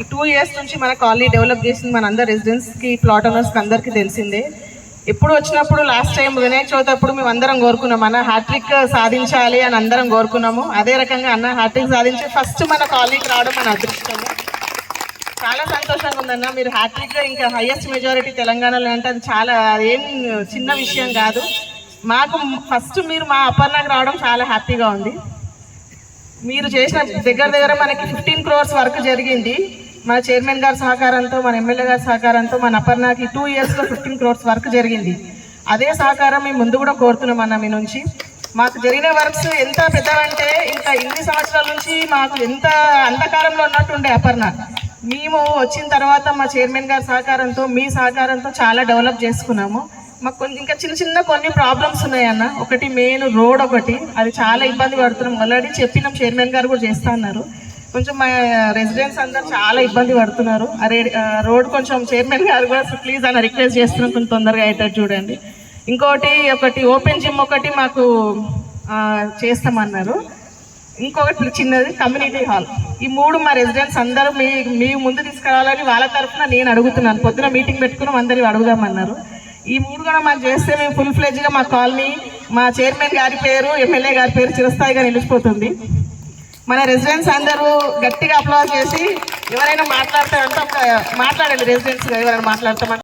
ఈ two years నుంచి మన కాలనీ డెవలప్ చేసింది మన అందరు రెసిడెంట్స్కి ప్లాట్ ఓనర్స్కి అందరికీ తెలిసిందే. ఎప్పుడు వచ్చినప్పుడు లాస్ట్ టైం వినాయక చవితి అప్పుడు మేము అందరం కోరుకున్నాం అన్న హ్యాట్రిక్ సాధించాలి అని అందరం కోరుకున్నాము. అదే రకంగా అన్న హ్యాట్రిక్ సాధించి ఫస్ట్ మన కాలనీకి రావడం మన అదృష్టము. చాలా సంతోషంగా ఉందన్న మీరు హ్యాట్రిక్ ఇంకా హైయెస్ట్ మెజారిటీ తెలంగాణలో అంటే అది చాలా అదేం చిన్న విషయం కాదు. మాకు ఫస్ట్ మీరు మా అపర్ణకు రావడం చాలా హ్యాపీగా ఉంది. మీరు చేసిన దగ్గర దగ్గర మనకి ఫిఫ్టీన్ క్రోర్స్ వర్క్ జరిగింది. మా చైర్మన్ గారి సహకారంతో మన ఎమ్మెల్యే గారి సహకారంతో మన అపర్ణకి టూ ఇయర్స్లో ఫిఫ్టీన్ క్రోర్స్ వర్క్ జరిగింది. అదే సహకారం మేము ముందు కూడా కోరుతున్నాం అన్న మీ నుంచి. మాకు జరిగిన వర్క్స్ ఎంత పెద్దవంటే ఇంకా ఇన్ని సంవత్సరాల నుంచి మాకు ఎంత అంధకారంలో ఉన్నట్టుండే అపర్ణ. మేము వచ్చిన తర్వాత మా చైర్మన్ గారి సహకారంతో మీ సహకారంతో చాలా డెవలప్ చేసుకున్నాము. మాకు కొంచెం ఇంకా చిన్న చిన్న కొన్ని ప్రాబ్లమ్స్ ఉన్నాయన్న ఒకటి మెయిన్ రోడ్ ఒకటి. అది చాలా ఇబ్బంది పడుతున్నాం. ఆల్రెడీ చెప్పినాం చైర్మన్ గారు కూడా చేస్తా అన్నారు. కొంచెం మా రెసిడెంట్స్ అందరు చాలా ఇబ్బంది పడుతున్నారు. అరే రోడ్ కొంచెం చైర్మన్ గారు కూడా ప్లీజ్ అన్న రిక్వెస్ట్ చేస్తున్నాం. కొంచెం తొందరగా అయ్యేటట్టు చూడండి. ఇంకోటి ఒకటి ఓపెన్ జిమ్ ఒకటి మాకు చేస్తామన్నారు. ఇంకొకటి చిన్నది కమ్యూనిటీ హాల్ ఈ మూడు మా రెసిడెంట్స్ అందరూ మీ మీ ముందు తీసుకురావాలని వాళ్ళ తరఫున నేను అడుగుతున్నాను. పొద్దున మీటింగ్ పెట్టుకున్నాం అందరివి అడుగుదామన్నారు. ఈ మూడు కూడా మాకు చేస్తే మేము ఫుల్ ఫ్లెజ్గా మా కాలనీ మా చైర్మన్ గారి పేరు ఎమ్మెల్యే గారి పేరు చిరస్థాయిగా నిలిచిపోతుంది. మన రెసిడెంట్స్ అందరూ గట్టిగా అప్లాజ్ చేసి ఎవరైనా మాట్లాడతారంటే ఒక మాట్లాడండి రెసిడెంట్స్ ఎవరైనా మాట్లాడతామంటే.